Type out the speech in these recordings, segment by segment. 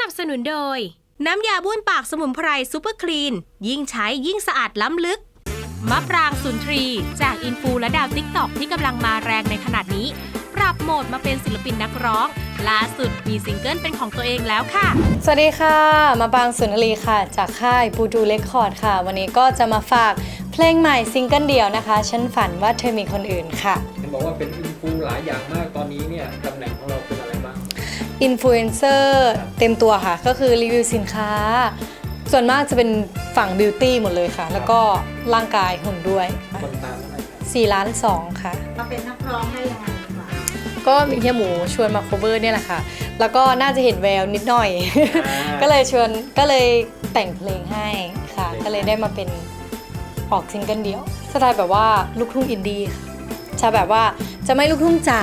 นับสนุนโดย น้ำยาบ้วนปากสมุนไพรซูเปอร์คลีน ยิ่งใช้ยิ่งสะอาดล้ำลึก มะปรางสุนทรี จากอินฟูและดาวติ๊กตอกที่กำลังมาแรงในขนาดนี้ ปรับโหมดมาเป็นศิลปินนักร้อง ล่าสุดมีซิงเกิลเป็นของตัวเองแล้วค่ะ สวัสดีค่ะ มาปางสุนทรีค่ะ จากค่ายปูดูเรคคอร์ดค่ะ วันนี้ก็จะมาฝากเพลงใหม่ซิงเกิลเดียวนะคะ ฉันฝันว่าเธอมีคนอื่นค่ะ เห็นบอกว่าเป็นอินฟูหลายอย่างมากตอนนี้เนี่ยตำแหน่งของเราเป็น อะไรบ้างอินฟลูเอนเซอร์เต็มตัวค่ะ ก็คือรีวิวสินค้า ส่วนมากจะเป็นฝั่งบิวตี้หมดเลยค่ะ แล้วก็ร่างกายหุ่นด้วยคนตามเท่าไหร่ครับ4ล้าน2ค่ะ มาเป็นนักร้องได้ยังไงดีกว่าก็มีเฮียหมูชวนมา cover เนี่ยแหละค่ะ แล้วก็น่าจะเห็นแววนิดหน่อย ก็เลยชวนก็เลยแต่งเพลงให้ค่ะ ก็เลยได้มาเป็นออกซิงเกิลเดียวสไตล์แบบว่าลูกทุ่งอินดี้ค่ะจะแบบว่าจะไม่ลูกทุ่งจ๋า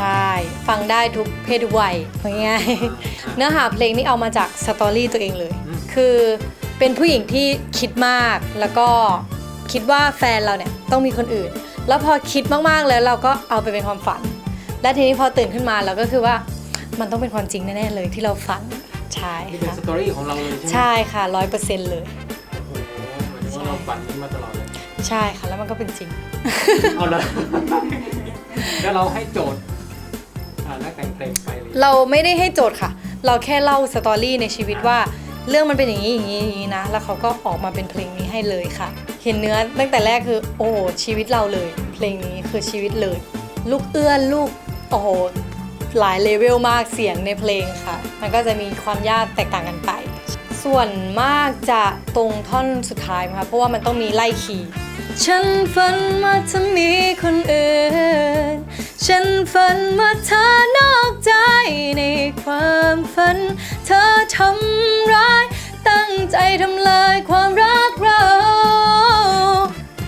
ใช่ ฟังได้ทุกเพศทุกวัยง่ายๆเนื้อหาเพลงนี้เอามาจากสตอรี่ตัวเองเลยคือเป็นผู้หญิงที่คิดมากแล้วก็คิดว่าแฟนเราเนี่ยต้องมีคนอื่น แล้วพอคิดมากๆแล้วเราก็เอาไปเป็นความฝัน และทีนี้พอตื่นขึ้นมาเราก็คือว่ามันต้องเป็นความจริงแน่ๆเลยที่เราฝันใช่นี่เป็นค่ะสตอรี่ของเราเลยใช่ไหมใช่ค่ะร้อยเปอร์เซ็นต์เลย โอ้โหหมายถึงว่าเราฝันนี้มาตลอดเลย ใช่ค่ะแล้วมันก็เป็นจริง เอาละแล้วเราให้โจทย์อ่านักแต่งเพลงไปเลยเราไม่ได้ให้โจทย์ค่ะ เราแค่เล่าสตอรี่ในชีวิตว่า เรื่องมันเป็นอย่างนี้อย่างนี้อย่างนี้นะ แล้วเขาก็ออกมาเป็นเพลงนี้ให้เลยค่ะ เห็นเนื้อตั้งแต่แรกคือ โอ้โหชีวิตเราเลย เพลงนี้คือชีวิตเลย ลูกเอื้อนลูกโอ้โหหลายเลเวลมากเสียงในเพลงค่ะ มันก็จะมีความยากแตกต่างกันไป ส่วนมากจะตรงท่อนสุดท้ายนะคะเพราะว่ามันต้องมีไล่คีย์ฉันฝันว่าเธอมีคนอื่น ฉันฝันว่าเธอนอกใจในความฝัน เธอทำร้าย ตั้งใจทำลายความรักเรา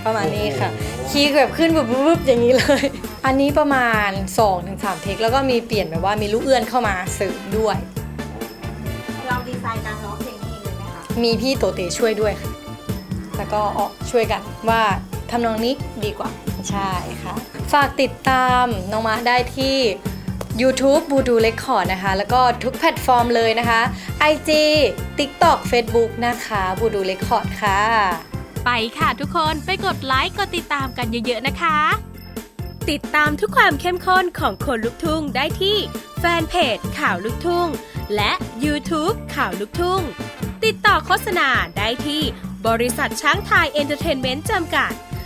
ประมาณนี้ค่ะ คีย์แบบขึ้นแบบปุ๊บๆอย่างนี้เลย อันนี้ประมาณ 2-3เทคแล้วก็มีเปลี่ยนแบบว่ามีลูกเอื้อนเข้ามาเสริมด้วย เราดีไซน์การร้องเพลงนี้เองเลยไหมคะ มีพี่โตเตช่วยด้วยค่ะ แล้วก็ออกช่วยกันว่า ทำนองนี้ดีกว่า ใช่ค่ะ ฝากติดตามน้องมะได้ที่ YouTube บูดูเ e คคอร์ดนะคะ แล้วก็ทุกแพลตฟอร์มเลยนะคะ IG TikTok Facebook นะคะบูดูเ e คคอร์ดค่ะ ไปค่ะทุกคนไปกดไลค์กดติดตามกันเยอะๆนะคะ ติดตามทุกความเข้มข้นของคนลุกทุ่งได้ที่แฟนเพจข่าวลุกทุ่ง และ YouTube ข่าวลุกทุ่ง ติดต่อโฆษณาได้ที่บริษัทช้างไทยเอนเตอร์เทนเมนต์จำกัด